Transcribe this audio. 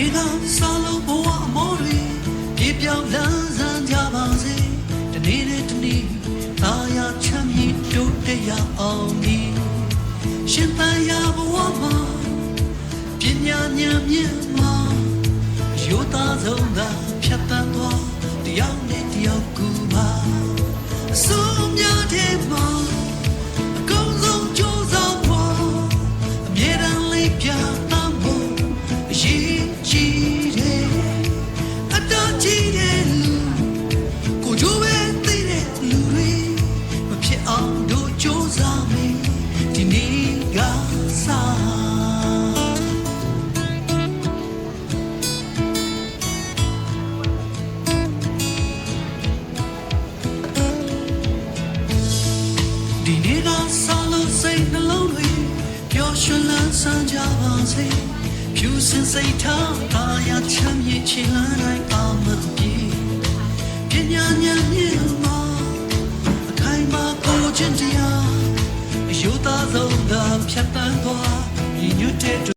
နေ့ကစားလို့ဘဝအမောတွေပြေပြောင်းလန်းဆန်းကြပါစေဒီနေ့နဲ့ဒီနေ့သာယာချမ်းမြေ့တိုးတက်ရအောင်ဒီရှင်သာယာဘဝမှာပညာဉာဏ်မြင့်မှာရိုးသားဆုံးသာဖြတ်တန်းသွားတရားနဲ့တရားကူပါအစိုးများတဲ့မှာ ဒီနေ့ကဆောင်းလို့စိတ်နှလုံးတွေပျော်ရွှင်လန်းဆန်းကြပါစေဖြူစင်စိတ်ထားပါရချမ်းမြေ့ချင်လန်းတိုင်းအောင်မပြေပညာဉာဏ်မြင့်မှာအခိုင်မာကိုခြင်းတရားအယုသားဆုံးသာဖြတ်တန်းသွားညီညွတ်တဲ့